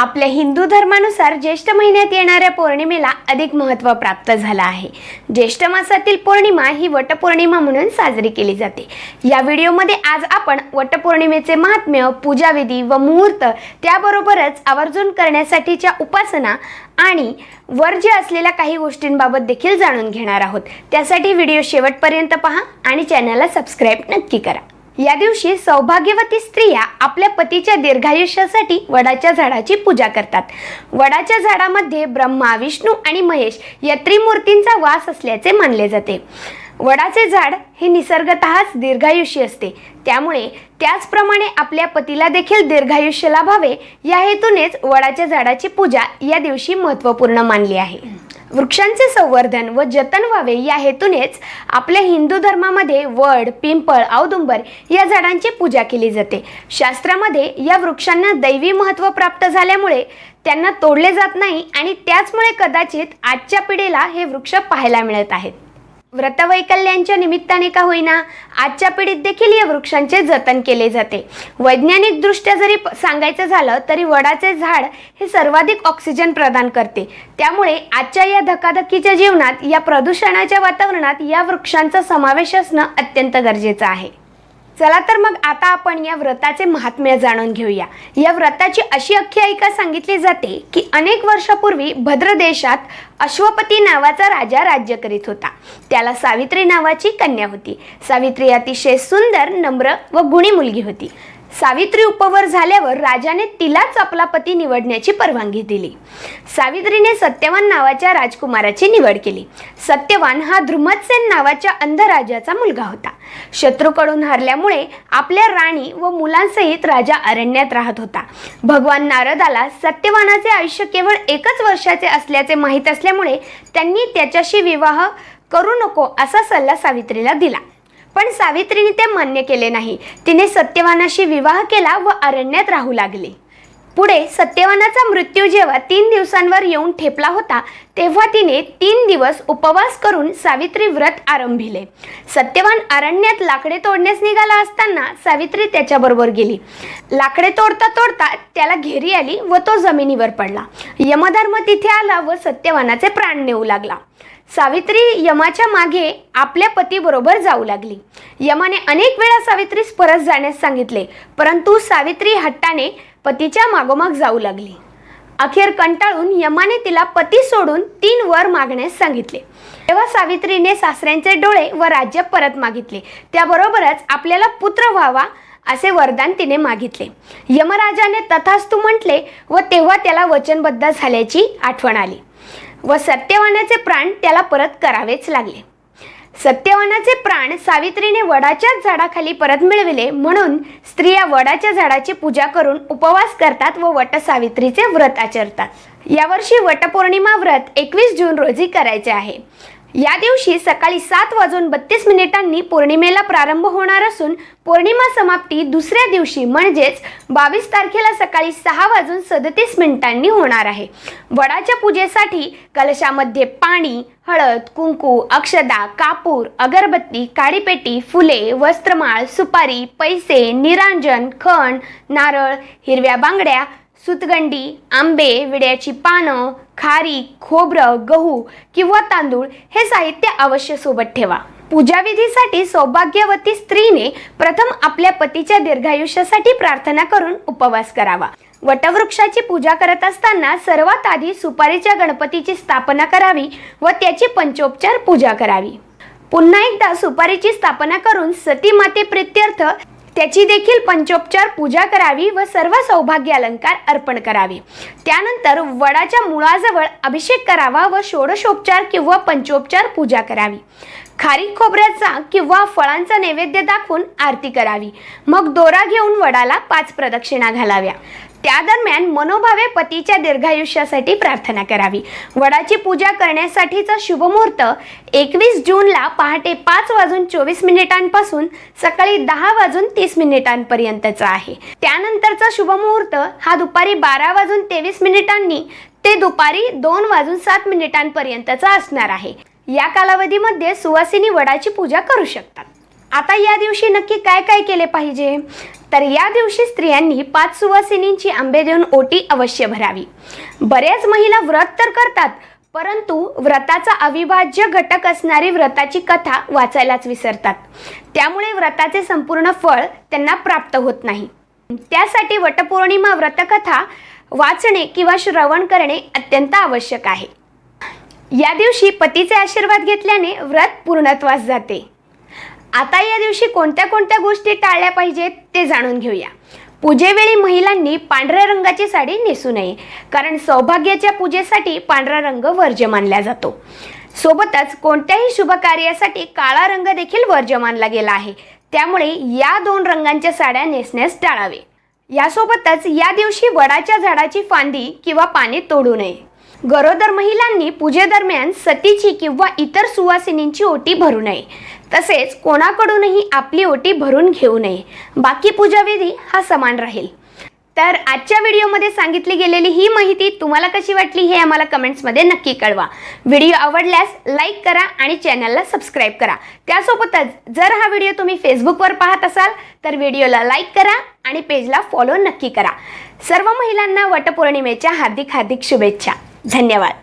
आपल्या हिंदू धर्मानुसार ज्येष्ठ महिन्यात येणाऱ्या पौर्णिमेला अधिक महत्त्व प्राप्त झालं आहे. ज्येष्ठ मासातील पौर्णिमा ही वटपौर्णिमा म्हणून साजरी केली जाते. या व्हिडिओमध्ये आज आपण वटपौर्णिमेचे महात्म्य पूजाविधी व मुहूर्त त्याबरोबरच आवर्जून करण्यासाठीच्या उपासना आणि वर्ज्य असलेल्या काही गोष्टींबाबत देखील जाणून घेणार आहोत. त्यासाठी व्हिडिओ शेवटपर्यंत पहा आणि चॅनलला सबस्क्राईब नक्की करा. या दिवशी सौभाग्यवती स्त्रिया आपल्या पतीच्या दीर्घायुष्यासाठी वडाच्या झाडाची पूजा करतात. वडाच्या झाडामध्ये ब्रह्मा विष्णू आणि महेश या त्रिमूर्तींचा वास असल्याचे मानले जाते. वडाचे झाड हे निसर्गतःच दीर्घायुष्य असते. त्यामुळे त्याचप्रमाणे आपल्या पतीला देखील दीर्घायुष्य लाभावे. या हेतूनेच वडाच्या झाडाची पूजा या दिवशी महत्त्वपूर्ण मानली आहे. वृक्षांचे संवर्धन व जतन व्हावे या हेतूनेच आपल्या हिंदू धर्मामध्ये वड पिंपळ औदुंबर या झाडांची पूजा केली जाते. शास्त्रामध्ये या वृक्षांना दैवी महत्त्व प्राप्त झाल्यामुळे त्यांना तोडले जात नाही आणि त्याचमुळे कदाचित आजच्या पिढीला हे वृक्ष पाहायला मिळत आहेत. व्रतवैकल्यांच्या निमित्ताने का होईना आजच्या पिढीत देखील या वृक्षांचे जतन केले जाते. वैज्ञानिक दृष्ट्या जरी प- सांगायचं झालं तरी वडाचे झाड हे सर्वाधिक ऑक्सिजन प्रदान करते. त्यामुळे आजच्या या धकाधकीच्या जीवनात या प्रदूषणाच्या वातावरणात या वृक्षांचा समावेश असणं अत्यंत गरजेचं आहे. चला तर मग आता आपण या व्रताचे महात्म्य जाणून घेऊया. या व्रताची अशी आख्यायिका सांगितली जाते की अनेक वर्षापूर्वी भद्र देशात अश्वपती नावाचा राजा राज्य करीत होता. त्याला सावित्री नावाची कन्या होती. सावित्री अतिशय सुंदर नम्र व गुणी मुलगी होती. सावित्री उपवर झाल्यावर राजाने तिलाच आपला पती निवडण्याची परवानगी दिली. सावित्रीने सत्यवान नावाच्या राजकुमाराची निवड केली. सत्यवान हा ध्रुमत्सेन नावाच्या अंधराजाचा मुलगा होता. शत्रूकडून हरल्यामुळे आपल्या राणी व मुलांसहित राजा अरण्यात राहत होता. भगवान नारदाला सत्यवानाचे आयुष्य केवळ एकच वर्षाचे असल्याचे माहीत असल्यामुळे त्यांनी त्याच्याशी विवाह करू नको असा सल्ला सावित्रीला दिला. पण सावित्रीने ते मान्य केले नाही. तिने सत्यवानाशी विवाह केला व अरण्यात राहू लागले. पुढे सत्यवानाचा मृत्यू जेव्हा तीन दिवसांवर येऊन ठेपला होता तेव्हा तिने तीन दिवस उपवास करून सावित्री व्रत आरंभिले. सत्यवान अरण्यात लाकडे तोडण्यास निघाला असताना सावित्री त्याच्याबरोबर गेली. लाकडे तोडता तोडता त्याला घेरी आली व तो जमिनीवर पडला. यमधर्म तिथे आला व सत्यवानाचे प्राण नेऊ लागला. सावित्री यमाच्या मागे आपल्या पतीबरोबर जाऊ लागली. यमाने अनेक वेळा सावित्रीस परत जाण्यास सांगितले परंतु सावित्री हट्टाने पतीच्या मागोमाग जाऊ लागली. अखेर कंटाळून यमाने तिला पती सोडून तीन वर मागण्यास सांगितले. तेव्हा सावित्रीने सासऱ्यांचे डोळे व राज्य परत मागितले. त्याबरोबरच आपल्याला पुत्र व्हावा असे वरदान तिने मागितले. यमराजाने तथास्तु म्हटले व तेव्हा त्याला वचनबद्ध झाल्याची आठवण आली. व सत्यवानाचे प्राण त्याला परत करावेच लागले. सत्यवानाचे प्राण सावित्रीने वडाच्याच झाडाखाली परत मिळविले म्हणून स्त्रिया वडाच्या झाडाची पूजा करून उपवास करतात व वट सावित्रीचे व्रत आचरतात. यावर्षी वटपौर्णिमा व्रत एकवीस जून रोजी करायचे आहे. या दिवशी सकाळी सात वाजून बत्तीस मिनिटांनी पौर्णिमेला प्रारंभ होणार असून पौर्णिमा समाप्ती दुसऱ्या दिवशी म्हणजेच बावीस तारखेला सकाळी सहा वाजून सदतीस मिनिटांनी होणार आहे. वडाच्या पूजेसाठी कलशामध्ये पाणी हळद कुंकू अक्षदा कापूर अगरबत्ती काडीपेटी फुले वस्त्रमाळ सुपारी पैसे निरांजन खण नारळ हिरव्या बांगड्या सुतगंडी आंबे विड्याची पानं खारी खोबरं गहू किंवा तांदूळ हे साहित्य अवश्य सोबत ठेवा. पूजाविधीसाठी सौभाग्यवती स्त्रीने प्रथम आपल्या पतीच्या दीर्घायुष्यासाठी प्रार्थना करून उपवास करावा. वटवृक्षाची पूजा करत असताना सर्वात आधी सुपारीच्या गणपतीची स्थापना करावी व त्याची पंचोपचार पूजा करावी. पुन्हा एकदा सुपारीची स्थापना करून सती माते प्रित्यर्थ त्याची देखील पंचोपचार पूजा करावी व सर्व सौभाग्य अलंकार अर्पण करावे. त्यानंतर वडाच्या मुळाजवळ अभिषेक करावा व षोडशोपचार किंवा पंचोपचार पूजा करावी. खारीक खोबऱ्याचा किंवा फळांचा नैवेद्य दाखवून आरती करावी. मग दोरा घेऊन वडाला पाच प्रदक्षिणा घालाव्या. त्या दरम्यान मनोभावे पतीच्या दीर्घायुष्यासाठी प्रार्थना करावी. वडाची पूजा करण्यासाठीचा शुभमुहूर्त एकवीस जूनला पहाटे पाच वाजून चोवीस मिनिटांपासून सकाळी दहा वाजून तीस मिनिटांपर्यंतचा आहे. त्यानंतरचा शुभमुहूर्त हा दुपारी बारा वाजून तेवीस मिनिटांनी ते दुपारी दोन वाजून सात मिनिटांपर्यंतचा असणार आहे. या कालावधीमध्ये सुवासिनी वडाची पूजा करू शकतात. आता या दिवशी नक्की काय काय केले पाहिजे? तर या दिवशी स्त्रियांनी पाच सुवासिनींची आंबे देऊन ओटी अवश्य भरावी. बऱ्याच महिला व्रत तर करतात परंतु व्रताचा अविभाज्य घटक असणारी व्रताची कथा वाचायलाच विसरतात. त्यामुळे व्रताचे संपूर्ण फळ त्यांना प्राप्त होत नाही. त्यासाठी वटपौर्णिमा व्रतकथा वाचणे किंवा श्रवण करणे अत्यंत आवश्यक आहे. या दिवशी पतीचे आशीर्वाद घेतल्याने व्रत पूर्णत्वास जाते. आता या दिवशी कोणत्या कोणत्या गोष्टी टाळल्या पाहिजेत ते जाणून घेऊया. पूजेवेळी महिलांनी पांढऱ्या रंगाची साडी नेसू नये कारण सौभाग्याच्या पूजेसाठी पांढरा रंग वर्ज्य मानला जातो. सोबतच कोणत्याही शुभ कार्यासाठी काळा रंग देखील वर्ज्य मानला गेला आहे. त्यामुळे या दोन रंगांच्या साड्या नेसण्यास टाळावे. यासोबतच या दिवशी वडाच्या झाडाची फांदी किंवा पाने तोडू नये. गरोदर महिलांनी पूजेदरम्यान सतीची किंवा इतर सुवासिनींची ओटी भरू नये. तसेच कोणाकडूनही आपली ओटी भरून घेऊ नये. बाकी पूजाविधी हा समान राहील. तर आजच्या व्हिडिओमध्ये सांगितली गेलेली ही माहिती तुम्हाला कशी वाटली हे आम्हाला कमेंट्समध्ये नक्की कळवा. व्हिडिओ आवडल्यास लाईक करा आणि चॅनलला सबस्क्राईब करा. त्यासोबतच जर हा व्हिडिओ तुम्ही फेसबुकवर पाहत असाल तर व्हिडिओला लाईक करा आणि पेजला फॉलो नक्की करा. सर्व महिलांना वटपौर्णिमेच्या हार्दिक हार्दिक शुभेच्छा. धन्यवाद.